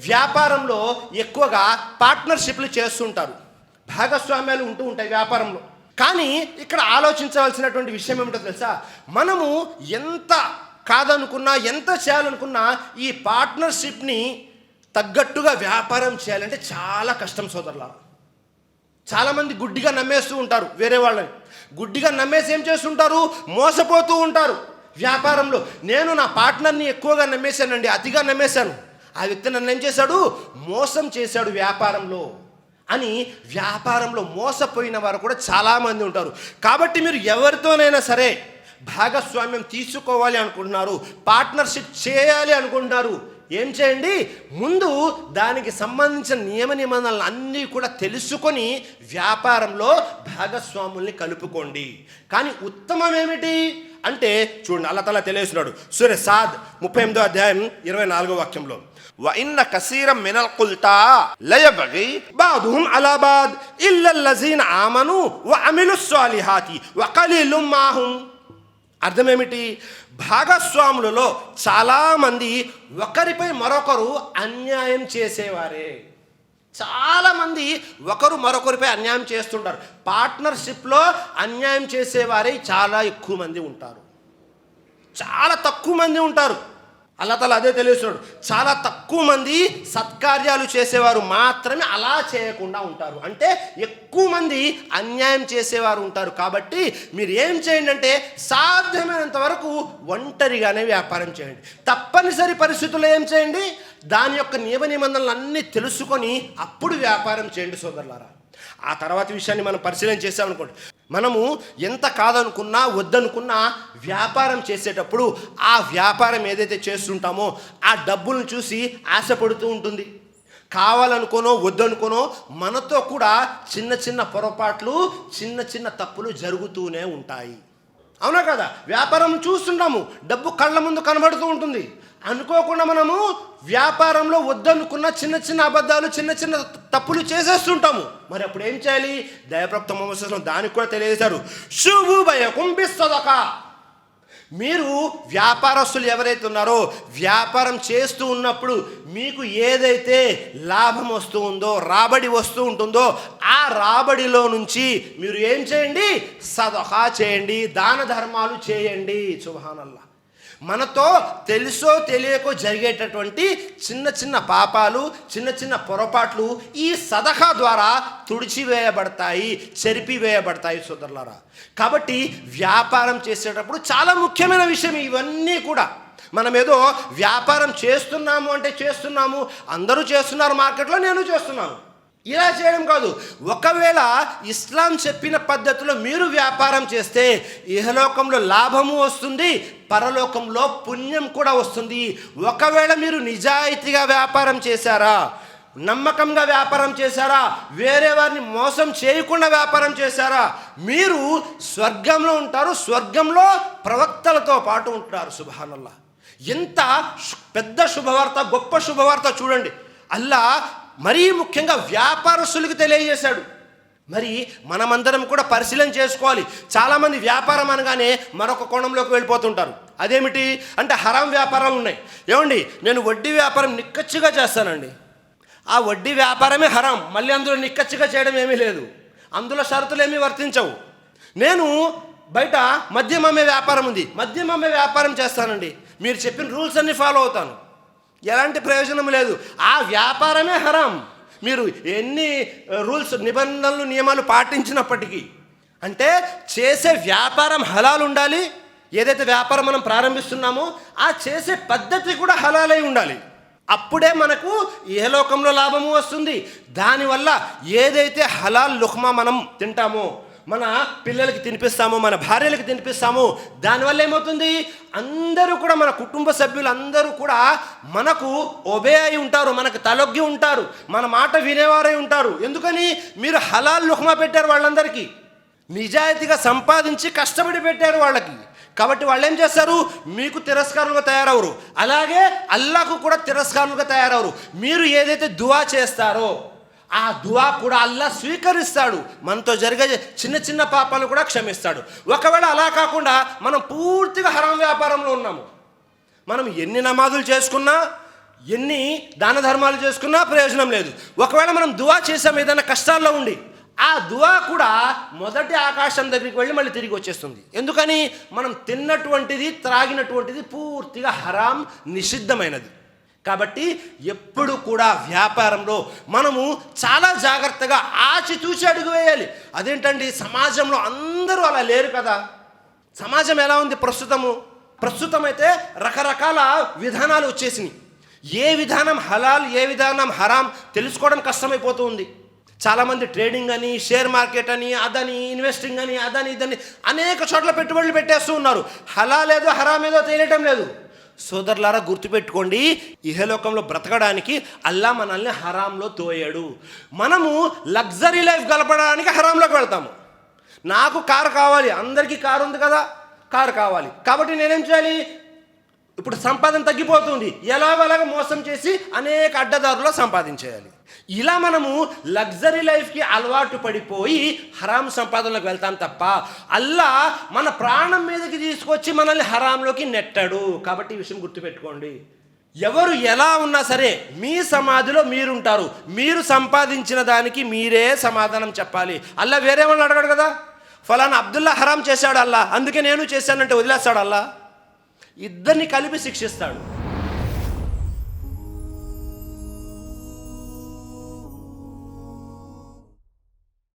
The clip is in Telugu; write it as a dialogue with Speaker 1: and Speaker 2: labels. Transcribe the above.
Speaker 1: వ్యాపారంలో ఎక్కువగా పార్ట్నర్షిప్లు చేస్తుంటారు. భాగస్వామ్యాలు ఉంటూ ఉంటాయి వ్యాపారంలో. కానీ ఇక్కడ ఆలోచించవలసినటువంటి విషయం ఏమిటో తెలుసా? మనము ఎంత కాదనుకున్నా ఎంత చేయాలనుకున్నా ఈ పార్ట్నర్షిప్ని తగ్గట్టుగా వ్యాపారం చేయాలంటే చాలా కష్టం సోదరులా చాలామంది గుడ్డిగా నమ్మేస్తూ ఉంటారు వేరే వాళ్ళని. గుడ్డిగా నమ్మేసి ఏం చేస్తుంటారు? మోసపోతూ ఉంటారు. వ్యాపారంలో నేను నా పార్ట్నర్ని ఎక్కువగా నమ్మేశానండి అతిగా నమ్మేశాను. ఆ వ్యక్తి నన్ను ఏం చేశాడు? మోసం చేశాడు వ్యాపారంలో. అని వ్యాపారంలో మోసపోయిన వారు కూడా చాలామంది ఉంటారు. కాబట్టి మీరు ఎవరితోనైనా సరే భాగస్వామ్యం తీసుకోవాలి అనుకుంటున్నారు పార్ట్నర్షిప్ చేయాలి అనుకుంటున్నారు ఏం చేయండి? ముందు దానికి సంబంధించిన నియమ నిబంధనలు అన్నీ కూడా తెలుసుకొని వ్యాపారంలో భాగస్వాముల్ని కలుపుకోండి. కానీ ఉత్తమం ఏమిటి? అంటే చూడండి అల్లతల తెలియస్తున్నాడు సూర్య సాద్ ముప్పై ఎనిమిదో అధ్యాయం ఇరవై నాలుగో వాక్యంలో.
Speaker 2: وإن كثيرا من القلطاء لا يبغي
Speaker 1: بعضهم على بعض إلا الذين آمنوا وعملوا الصالحات وقليل ما هم అర్థమేమిటి భాగస్వాములలో చాలామంది ఒకరిపై మరొకరు అన్యాయం చేసేవారే చాలామంది ఒకరు మరొకరిపై అన్యాయం చేస్తుంటారు పార్ట్నర్షిప్లో అన్యాయం చేసేవారే చాలా ఎక్కువ మంది ఉంటారు చాలా తక్కువ మంది ఉంటారు అల్లా తల అదే తెలియస్తున్నాడు చాలా తక్కువ మంది సత్కార్యాలు చేసేవారు మాత్రమే అలా చేయకుండా ఉంటారు. అంటే ఎక్కువ మంది అన్యాయం చేసేవారు ఉంటారు. కాబట్టి మీరు ఏం చేయండి అంటే సాధ్యమైనంత వరకు ఒంటరిగానే వ్యాపారం చేయండి. తప్పనిసరి పరిస్థితుల్లో ఏం చేయండి? దాని యొక్క నియమ నిబంధనలు అన్నీ తెలుసుకొని అప్పుడు వ్యాపారం చేయండి సోదరులారా. ఆ తర్వాత విషయాన్ని మనం పరిశీలన చేసామనుకోండి మనము ఎంత కాదనుకున్నా వద్దనుకున్నా వ్యాపారం చేసేటప్పుడు ఆ వ్యాపారం ఏదైతే చేస్తుంటామో ఆ డబ్బులను చూసి ఆశపడుతూ ఉంటుంది. కావాలనుకోనో వద్దనుకోనో మనతో కూడా చిన్న చిన్న పొరపాట్లు చిన్న చిన్న తప్పులు జరుగుతూనే ఉంటాయి. అవునా కదా? వ్యాపారం చూస్తుంటాము డబ్బు కళ్ళ ముందు కనబడుతూ ఉంటుంది. అనుకోకుండా మనము వ్యాపారంలో వద్దనుకున్న చిన్న చిన్న అబద్ధాలు చిన్న చిన్న తప్పులు చేసేస్తుంటాము. మరి అప్పుడు ఏం చేయాలి? దయప్రప్త మొహమ్మద్ దానికి కూడా తెలియజేశారు. శుభు భయ కుంభిస్తదక మీరు వ్యాపారస్తులు ఎవరైతే ఉన్నారో వ్యాపారం చేస్తూ ఉన్నప్పుడు మీకు ఏదైతే లాభం వస్తూ ఉందో రాబడి వస్తూ ఉంటుందో ఆ రాబడిలో నుంచి మీరు ఏం చేయండి? సదహా చేయండి దాన ధర్మాలు చేయండి. సుభానల్లా. మనతో తెలుసో తెలియకో జరిగేటటువంటి చిన్న చిన్న పాపాలు చిన్న చిన్న పొరపాట్లు ఈ సదహా ద్వారా తుడిచివేయబడతాయి చెరిపివేయబడతాయి సోదరులారా. కాబట్టి వ్యాపారం చేసేటప్పుడు చాలా ముఖ్యమైన విషయం ఇవన్నీ కూడా. మనం ఏదో వ్యాపారం చేస్తున్నాము అంటే చేస్తున్నాము అందరూ చేస్తున్నారు మార్కెట్లో నేను చేస్తున్నాను. ఇలా చేయడం కాదు. ఒకవేళ ఇస్లాం చెప్పిన పద్ధతిలో మీరు వ్యాపారం చేస్తే ఇహలోకంలో లాభము వస్తుంది పరలోకంలో పుణ్యం కూడా వస్తుంది. ఒకవేళ మీరు నిజాయితీగా వ్యాపారం చేశారా నమ్మకంగా వ్యాపారం చేశారా వేరే వారిని మోసం చేయకుండా వ్యాపారం చేశారా మీరు స్వర్గంలో ఉంటారు స్వర్గంలో ప్రవక్తలతో పాటు ఉంటారు సుభానల్లా. ఎంత పెద్ద శుభవార్త గొప్ప శుభవార్త చూడండి. అల్లా మరీ ముఖ్యంగా వ్యాపారస్తులకు తెలియజేశాడు. మరి మనమందరం కూడా పరిశీలన చేసుకోవాలి. చాలామంది వ్యాపారం అనగానే మరొక కోణంలోకి వెళ్ళిపోతుంటారు. అదేమిటి? అంటే హరాం వ్యాపారాలు ఉన్నాయి. ఏమండి? నేను వడ్డీ వ్యాపారం నిక్కచ్చిగా చేస్తానండి. ఆ వడ్డీ వ్యాపారమే హరాం. మళ్ళీ అందులో నిక్కచ్చిగా చేయడం ఏమీ లేదు. అందులో షరతులు ఏమీ వర్తించవు. నేను బయట మద్యం అమ్మే వ్యాపారం ఉంది. మద్యం అమ్మే వ్యాపారం చేస్తానండి. మీరు చెప్పిన రూల్స్ అన్నీ ఫాలో అవుతాను. ఎలాంటి ప్రయోజనం లేదు. ఆ వ్యాపారమే హరాం. మీరు ఎన్ని రూల్స్ నిబంధనలు నియమాలు పాటించినప్పటికీ అంటే చేసే వ్యాపారం హలాలు ఉండాలి. ఏదైతే వ్యాపారం మనం ప్రారంభిస్తున్నామో ఆ చేసే పద్ధతి కూడా హలాలై ఉండాలి. అప్పుడే మనకు ఏ లోకంలో లాభము వస్తుంది? దానివల్ల ఏదైతే హలాల్ లుహ్మా మనం తింటామో మన పిల్లలకి తినిపిస్తాము మన భార్యలకు తినిపిస్తాము. దానివల్ల ఏమవుతుంది? అందరూ కూడా మన కుటుంబ సభ్యులు అందరూ కూడా మనకు ఒబే అయి ఉంటారు మనకు తలొగ్గి ఉంటారు మన మాట వినేవారై ఉంటారు. ఎందుకని? మీరు హలాల్ లుహ్మా పెట్టారు వాళ్ళందరికీ. నిజాయితీగా సంపాదించి కష్టపడి పెట్టారు వాళ్ళకి. కాబట్టి వాళ్ళు ఏం చేస్తారు? మీకు తిరస్కారులుగా తయారవరు. అలాగే అల్లాకు కూడా తిరస్కారులుగా తయారవరు. మీరు ఏదైతే దువా చేస్తారో ఆ దువా కూడా అల్లా స్వీకరిస్తాడు. మనతో జరిగే చిన్న చిన్న పాపాలు కూడా క్షమిస్తాడు. ఒకవేళ అలా కాకుండా మనం పూర్తిగా హరం వ్యాపారంలో ఉన్నాము. మనం ఎన్ని నమాజులు చేసుకున్నా ఎన్ని దాన ధర్మాలు చేసుకున్నా ప్రయోజనం లేదు. ఒకవేళ మనం దువా చేసాం ఏదైనా కష్టాల్లో ఉండి ఆ దువా కూడా మొదటి ఆకాశం దగ్గరికి వెళ్ళి మళ్ళీ తిరిగి వచ్చేస్తుంది. ఎందుకని? మనం తిన్నటువంటిది త్రాగినటువంటిది పూర్తిగా హరాం నిషిద్ధమైనది. కాబట్టి ఎప్పుడు కూడా వ్యాపారంలో మనము చాలా జాగ్రత్తగా ఆచితూచి అడుగు వేయాలి. అదేంటండి? సమాజంలో అందరూ అలా లేరు కదా? సమాజం ఎలా ఉంది ప్రస్తుతము? ప్రస్తుతం అయితే రకరకాల విధానాలు వచ్చేసినాయి. ఏ విధానం హలాల్ ఏ విధానం హరాం తెలుసుకోవడం కష్టమైపోతూ ఉంది. చాలామంది ట్రేడింగ్ అని షేర్ మార్కెట్ అని అదని ఇన్వెస్టింగ్ అని అదని ఇదని అనేక చోట్ల పెట్టుబడులు పెట్టేస్తూ ఉన్నారు. హలాల్ ఏదో హరాం ఏదో తెలియటం లేదు. సోదరులారా గుర్తుపెట్టుకోండి ఇహలోకంలో బ్రతకడానికి అల్లా మనల్ని హరాంలో తోయాడు. మనము లగ్జరీ లైఫ్ గలపడానికి హరాంలోకి వెళ్తాము. నాకు కారు కావాలి అందరికీ కారు ఉంది కదా కారు కావాలి. కాబట్టి నేనేం చేయాలి? ఇప్పుడు సంపాదన తగ్గిపోతుంది. ఎలాగోలాగ మోసం చేసి అనేక అడ్డదారులో సంపాదించేయాలి. ఇలా మనము లగ్జరీ లైఫ్కి అలవాటు పడిపోయి హరాం సంపాదనలోకి వెళ్తాం తప్ప అల్లా మన ప్రాణం మీదకి తీసుకొచ్చి మనల్ని హరాంలోకి నెట్టాడు. కాబట్టి ఈ విషయం గుర్తుపెట్టుకోండి. ఎవరు ఎలా ఉన్నా సరే మీ సమాధిలో మీరుంటారు. మీరు సంపాదించిన దానికి మీరే సమాధానం చెప్పాలి. అల్లా వేరే వాళ్ళని అడగడు కదా. ఫలానా అబ్దుల్లా హరాం చేశాడు అల్లా. అందుకే నేను చేశానంటే వదిలేస్తాడు అల్లా. ఇద్దరిని కలిపి శిక్షిస్తాడు.